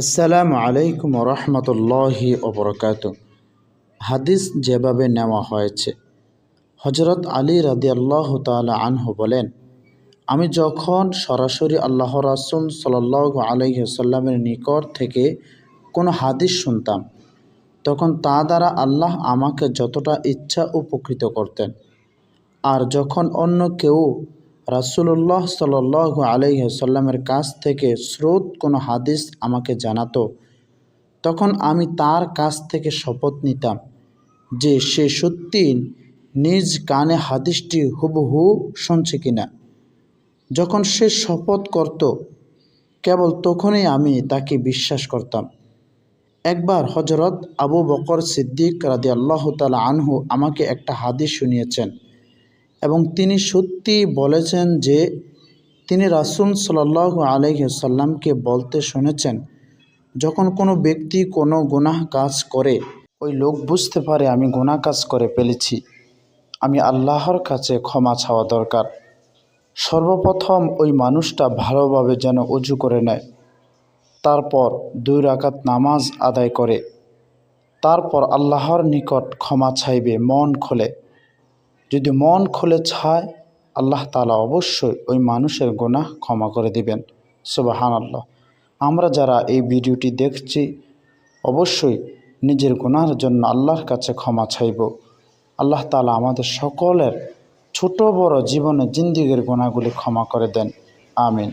আসসালামু আলাইকুম রহমতুল্লাহি ওবরকাত হাদিস যেভাবে নেওয়া হয়েছে হজরত আলী রাদি আল্লাহ তালা আনহু বলেন, আমি যখন সরাসরি আল্লাহ রাসুল সাল্লাহ আলহিসাল্লামের নিকট থেকে কোনো হাদিস শুনতাম, তখন তা দ্বারা আল্লাহ আমাকে যতটা ইচ্ছা উপকৃত করতেন। আর যখন অন্য কেউ রাসুল্লাহ সাল আলহিসাল্লামের কাছ থেকে স্রোত কোনো হাদিস আমাকে জানাতো। তখন আমি তার কাছ থেকে শপথ নিতাম যে সে সত্যি নিজ কানে হাদিসটি হুবহু শুনছে কিনা। যখন সে শপথ করত, কেবল তখনই আমি তাকে বিশ্বাস করতাম। একবার হজরত আবু বকর সিদ্দিক রাদি আল্লাহ তালা আনহু আমাকে একটা হাদিস শুনিয়েছেন। এবং তিনি সত্যি বলেছেন যে তিনি রাসুল সাল্লাহ আলহিসাল্লামকে বলতে শুনেছেন, যখন কোনো ব্যক্তি কোনো গুনাহ কাজ করে, ওই লোক বুঝতে পারে আমি গুনাহ কাজ করে ফেলেছি। আমি আল্লাহর কাছে ক্ষমা চাওয়া দরকার। সর্বপ্রথম ওই মানুষটা ভালোভাবে যেন উজু করে নেয়। তারপর দুই রাকাত নামাজ আদায় করে। তারপর আল্লাহর নিকট ক্ষমা চাইবে, মন খোলে। যদি মন খুলে ছায় আল্লাহ তালা অবশ্যই ওই মানুষের গোনা ক্ষমা করে দিবেন। সুবাহান আল্লাহ আমরা যারা এই ভিডিওটি দেখছি, অবশ্যই নিজের গুনার জন্য আল্লাহর কাছে ক্ষমা চাইব। আল্লাহ তালা আমাদের সকলের ছোট বড় জীবনে জিন্দিগির গোনাগুলি ক্ষমা করে দেন। আমিন।